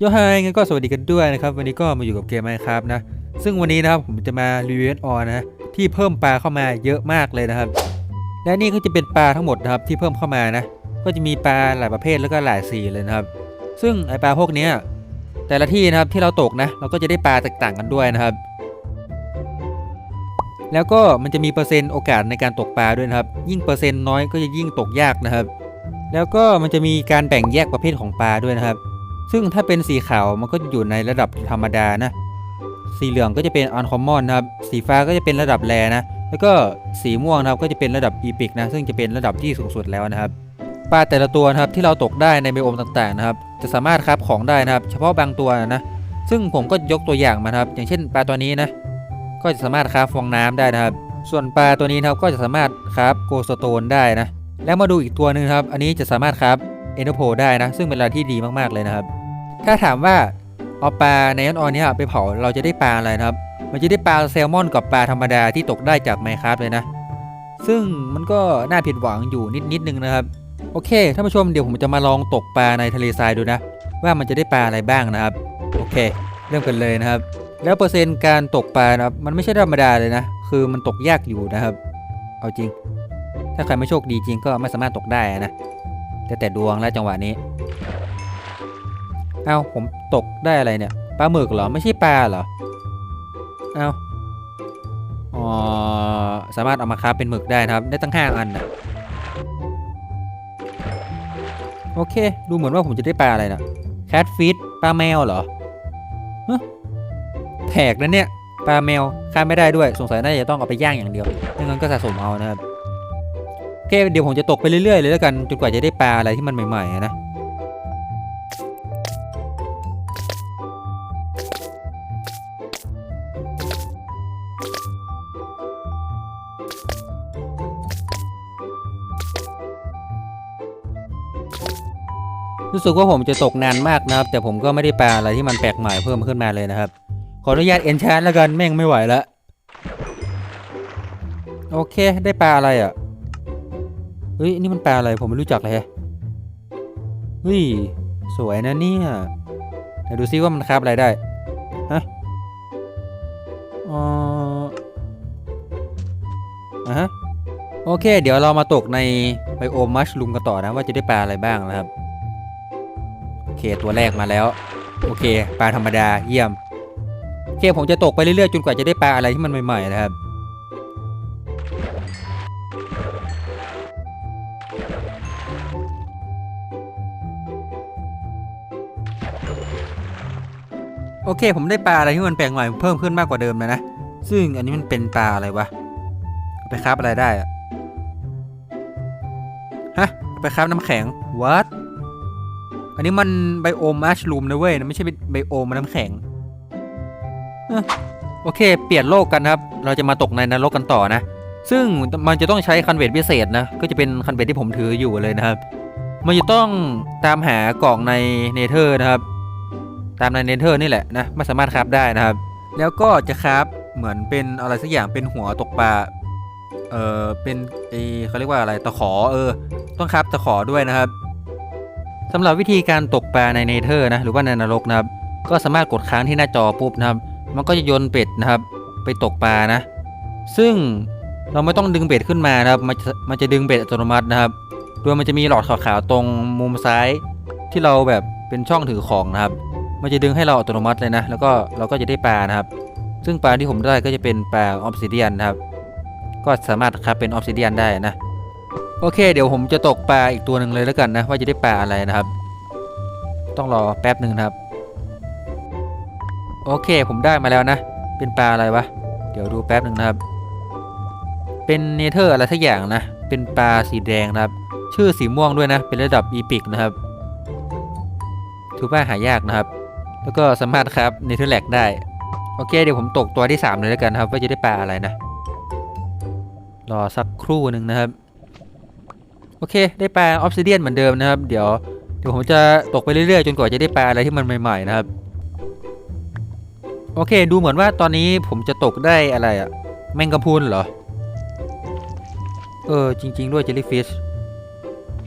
โยไฮงั้นก็สวัสดีกันด้วยนะครับ วันนี้ก็มาอยู่กับเกมไมครับนะ ซึ่งวันนี้นะครับผมจะมารีวิวออนนะที่เพิ่มปลาเข้ามาเยอะมากเลยนะครับ และนี่ก็จะเป็นปลาทั้งหมดนะครับที่เพิ่มเข้ามานะ ก็จะมีปลาหลายประเภทแล้วก็หลายสีเลยนะครับ ซึ่งไอปลาพวกนี้แต่ละที่นะครับที่เราตกนะ เราก็จะได้ปลาแตกต่างกันด้วยนะครับ แล้วก็มันจะมีเปอร์เซ็นต์โอกาสในการตกปลาด้วยนะครับ ยิ่งเปอร์เซ็นต์น้อยก็จะยิ่งตกยากนะครับ แล้วก็มันจะมีการแบ่งแยกประเภทของปลาด้วยนะครับ ซึ่งถ้าเป็นสีขาวมันก็อยู่ในระดับธรรมดานะ สีเหลืองก็จะเป็น uncommon นนะครับ สีฟ้าก็จะเป็นระดับแรนะ แล้วก็สีม่วงนะครับก็จะเป็นระดับ epic นะ ซึ่งจะเป็นระดับที่สูงสุดแล้วนะครับ ปลาแต่ละตัวนะครับที่เราตกได้ในไบโอมต่างๆนะครับ จะสามารถคราฟของได้นะครับ เฉพาะบางตัวนะ ซึ่งผมก็ยกตัวอย่างมาครับ อย่างเช่น ปลาตัวนี้นะ ก็จะสามารถคราฟฟองน้ำได้นะครับ ส่วนปลาตัวนี้นะครับก็จะสามารถคราฟโกสโตนได้นะ แล้วมาดูอีกตัวหนึ่งครับ อันนี้จะสามารถคราฟเอโนโพได้นะ ซึ่งเป็นอะไรที่ดีมากๆเลยนะครับ ถ้าถามว่าเอาปลาในออนเนี้ไปเผาเราจะได้ปลาอะไรนะครับ มันจะได้ปลาแซลมอนกับปลาธรรมดาที่ตกได้จากไมครับเลยนะ ซึ่งมันก็น่าผิดหวังอยู่นิดนิดนึงนะครับ โอเคท่านผู้ชมเดี๋ยวผมจะมาลองตกปลาในทะเลทรายดูนะ ว่ามันจะได้ปลาอะไรบ้างนะครับ โอเค เริ่มกันเลยนะครับ แล้วเปอร์เซ็นต์การตกปลานะครับมันไม่ใช่ธรรมดาเลยนะ คือมันตกยากอยู่นะครับ เอาจริง ถ้าใครไม่โชคดีจริงก็ไม่สามารถตกได้นะแต่แต่ดวงและจังหวะนี้ เอาผมตกได้อะไรเนี่ยปลาหมึกเหรอ ไม่ใช่ปลาเหรอ เอาอ๋อสามารถเอามาค้าเป็นหมึกได้นะครับ ได้ตั้งห้าอันนะโอเค ดูเหมือนว่าผมจะได้ปลาอะไรนะแคทฟิชปลาแมวเหรอฮะแปลกนะเนี่ยปลาแมวค้าไม่ได้ด้วยสงสัยน่าจะต้องเอาไปย่างอย่างเดียวไม่งั้นก็สะสมเอานะครับโอเคเดี๋ยวผมจะตกไปเรื่อยๆเลยแล้วกันจนกว่าจะได้ปลาอะไรที่มันใหม่ๆนะ รู้สึกว่าผมจะตกนานมากนะครับ แต่ผมก็ไม่ได้ปลาอะไรที่มันแปลกใหม่เพิ่มขึ้นมาเลยนะครับ ขออนุญาตเอนชานแล้วกันแม่งไม่ไหวแล้วโอเคได้ปลาอะไรอะเฮ้ยนี่มันปลาอะไรผมไม่รู้จักเลยเฮ้ยสวยนะเนี่ยเดี๋ยวดูซิว่ามันคาบอะไรได้ฮะอ๋ออะฮะโอเค เดี๋ยวเรามาตกในไบโอมัชลูมกันต่อนะว่าจะได้ปลาอะไรบ้างนะครับ เคตัวแรกมาแล้ว โอเค ปลาธรรมดาเยี่ยมโอเคผมจะตกไปเรื่อยๆจนกว่าจะได้ปลาอะไรที่มันใหม่ๆนะครับโอเค ผมได้ปลาอะไรที่มันแปลกใหม่เพิ่มขึ้นมากกว่าเดิมเลยนะ ซึ่งอันนี้มันเป็นปลาอะไรวะไปคราบอะไรได้อะฮะไปคราบน้ำแข็ง what อันนี้มันไบโอมมัชลูมนะเว้ยนะไม่ใช่ไบโอมน้ำแข็งอโอเค เปลี่ยนโลกกันครับ เราจะมาตกในนรกกันต่อนะ ซึ่งมันจะต้องใช้คันเวทพิเศษนะ ก็จะเป็นคันเวทที่ผมถืออยู่เลยนะครับ มันจะต้องตามหากล่องในเนเธอร์นะครับ ตามในเนเธอร์นี่แหละนะ ไม่สามารถคราฟได้นะครับ แล้วก็จะคราฟเหมือนเป็นอะไรสักอย่างเป็นหัวตกปลา เออเป็นเอเขาเรียกว่าอะไรตะขอเออ ต้องคราฟตะขอด้วยนะครับำหรับวิธีการตกปลาในเนเธอร์นะหรือว่าในนรกนะครับก็สามารถกดค้างที่หน้าจอปุ๊บนะครับมันก็จะโยนเบ็ดนะครับ ไปตกปลานะ ซึ่งเราไม่ต้องดึงเบ็ดขึ้นมานะครับ มันจะมันจะดึงเบ็ดอัตโนมัตินะครับ โดยมันจะมีหลอดขาวๆตรงมุมซ้ายที่เราแบบเป็นช่องถือของนะครับ มันจะดึงให้เราอัตโนมัติเลยนะ แล้วก็เราก็จะได้ปลานะครับ ซึ่งปลาที่ผมได้ก็จะเป็นปลาออฟซิเดียนนะครับ ก็สามารถครับเป็นออฟซิเดียนได้นะ โอเค เดี๋ยวผมจะตกปลาอีกตัวหนึ่งเลยแล้วกันนะ ว่าจะได้ปลาอะไรนะครับ ต้องรอแป๊บหนึ่งนะครับ โอเค ผมได้มาแล้วนะ เป็นปลาอะไรวะ เดี๋ยวดูแป๊บหนึ่งนะครับ เป็นเนเธอร์อะไรสักอย่างนะ เป็นปลาสีแดงนะครับ ชื่อสีม่วงด้วยนะ เป็นระดับอีพิกนะครับ ถือว่าหายากนะครับ แล้วก็สามารถครับเนเธอร์แลกได้ โอเค เดี๋ยวผมตกตัวที่ 3 เลยแล้วกันครับ ว่าจะได้ปลาอะไรนะ รอสักครู่หนึ่งนะครับ โอเค ได้ปลาออฟซิเดียนเหมือนเดิมนะครับ เดี๋ยวเดี๋ยวผมจะตกไปเรื่อยๆ จนกว่าจะได้ปลาอะไรที่มันใหม่ๆนะครับ โอเค ดูเหมือนว่าตอนนี้ผมจะตกได้อะไรอะแมงกะพุนเหรอ เออ จริง ๆ ด้วยเจลลี่ฟิช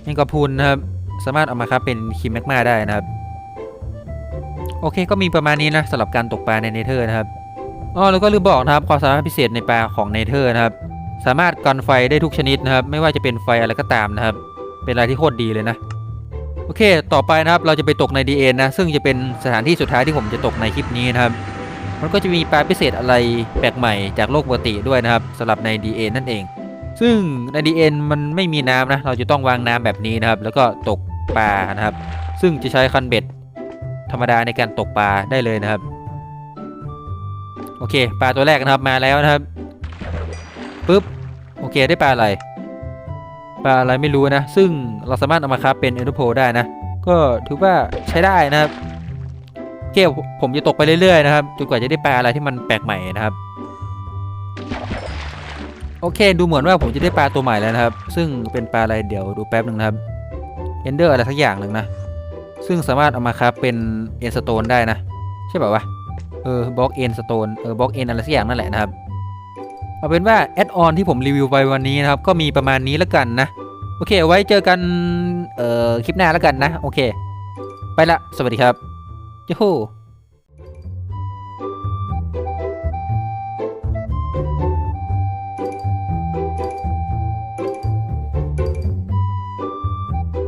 แมงกะพุนนะครับ สามารถเอามาครับเป็นคิมแมกมาได้นะครับ โอเค ก็มีประมาณนี้นะสำหรับการตกปลาในเนเธอร์นะครับอ๋อแล้วก็ลืมบอกนะครับความสามารถพิเศษในปลาของเนเธอร์นะครับ สามารถกันไฟได้ทุกชนิดนะครับ ไม่ว่าจะเป็นไฟอะไรก็ตามนะครับ เป็นอะไรที่โคตรดีเลยนะ โอเค ต่อไปนะครับเราจะไปตกใน DN นะ ซึ่งจะเป็นสถานที่สุดท้ายที่ผมจะตกในคลิปนี้นะครับ มันก็จะมีปลาพิเศษอะไรแปลกใหม่จากโลกปกติด้วยนะครับสำหรับใน DN นั่นเอง ซึ่งใน DN มันไม่มีน้ำนะ เราจะต้องวางน้ำแบบนี้นะครับ แล้วก็ตกปลานะครับ ซึ่งจะใช้คันเบ็ดธรรมดาในการตกปลาได้เลยนะครับ โอเค ปลาตัวแรกนะครับมาแล้วนะครับปุ๊บ เคได้ปลาอะไรปลาอะไรไม่รู้นะ ซึ่งเราสามารถเอามาคราฟเป็นเอ d โ p ได้นะ ก็ถือว่าใช้ได้นะครับโอเคผมจะตกไปเรื่อยๆนะครับจนกว่าจะได้ปลาอะไรที่มันแปลกใหม่นะครับ โอเค ดูเหมือนว่าผมจะได้ปลาตัวใหม่แล้วนะครับ ซึ่งเป็นปลาอะไรเดี๋ยวดูแป๊บหนึ่งนะครับเอนเดอร์อะไรสักอย่างหนึ่งนะ ซึ่งสามารถเอามาครับเป็นเอ็นสโตนได้นะ ใช่ป่าวะเออบล็อกเอ็นสโตนเออบล็อกเอ็นอะไรสักอย่างนั่นแหละนะครับ เอาเป็นว่าแอดออนที่ผมรีวิวไปวันนี้นะครับ ก็มีประมาณนี้แล้วกันนะ โอเค ไว้เจอกัน เอ่อ คลิปหน้าแล้วกันนะ โอเค ไปละ สวัสดีครับยูฮู